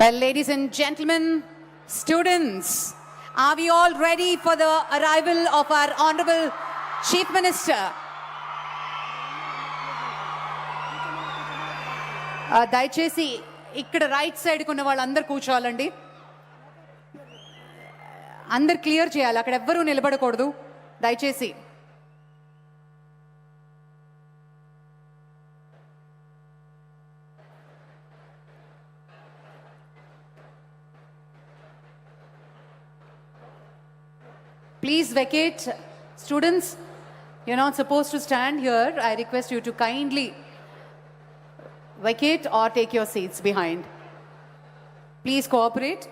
Well, ladies and gentlemen, students, are we all ready for the arrival of our Honorable Chief Minister? దయచేసి ఇక్కడ right సైడ్కి ఉన్న వాళ్ళందరూ కూర్చోవాలండి అందరు క్లియర్ చేయాలి అక్కడ ఎవ్వరూ నిలబడకూడదు దయచేసి Please vacate. Students, you're not supposed to stand here. I request you to kindly vacate or take your seats behind. Please cooperate.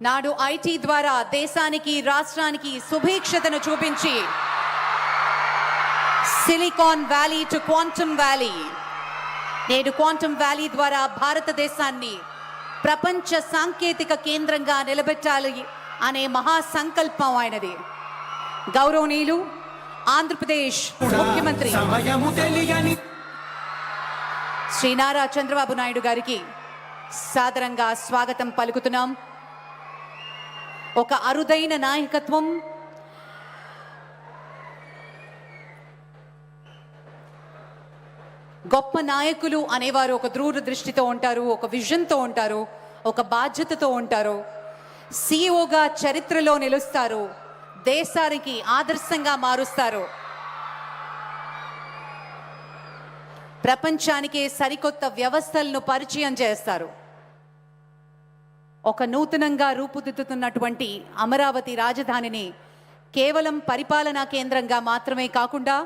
నాడు ఐటీ ద్వారా దేశానికి రాష్ట్రానికి సుభిక్షతను చూపించి Silicon Valley to quantum valley నేడు క్వాంటమ్ వ్యాలీ ద్వారా భారతదేశాన్ని ప్రపంచ సాంకేతిక కేంద్రంగా నిలబెట్టాలి అనే మహా సంకల్పం ఆయనది. గౌరవనీయులు ఆంధ్రప్రదేశ్ ముఖ్యమంత్రి శ్రీ నారా చంద్రబాబు నాయుడు గారికి సాదరంగా స్వాగతం పలుకుతున్నాం. ఒక అరుదైన నాయకత్వం గొప్ప నాయకులు అనేవారు ఒక దూరదృష్టితో ఉంటారు ఒక విజన్తో ఉంటారు ఒక బాధ్యతతో ఉంటారు. సీఈఓగా చరిత్రలో నిలుస్తారు దేశానికి ఆదర్శంగా మారుస్తారు. ప్రపంచానికే సరికొత్త వ్యవస్థలను పరిచయం చేస్తారు. ఒక నూతనంగా రూపుదిద్దుతున్నటువంటి అమరావతి రాజధానిని కేవలం పరిపాలనా కేంద్రంగా మాత్రమే కాకుండా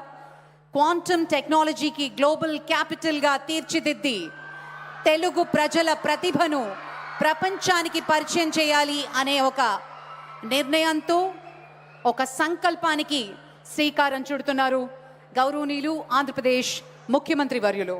క్వాంటమ్ టెక్నాలజీకి గ్లోబల్ క్యాపిటల్గా తీర్చిదిద్ది. తెలుగు ప్రజల ప్రతిభను ప్రపంచానికి పరిచయం చేయాలి అనే ఒక నిర్ణయంతో ఒక సంకల్పానికి శ్రీకారం చుడుతున్నారు గౌరవనీయులు ఆంధ్రప్రదేశ్ ముఖ్యమంత్రి వర్యులు.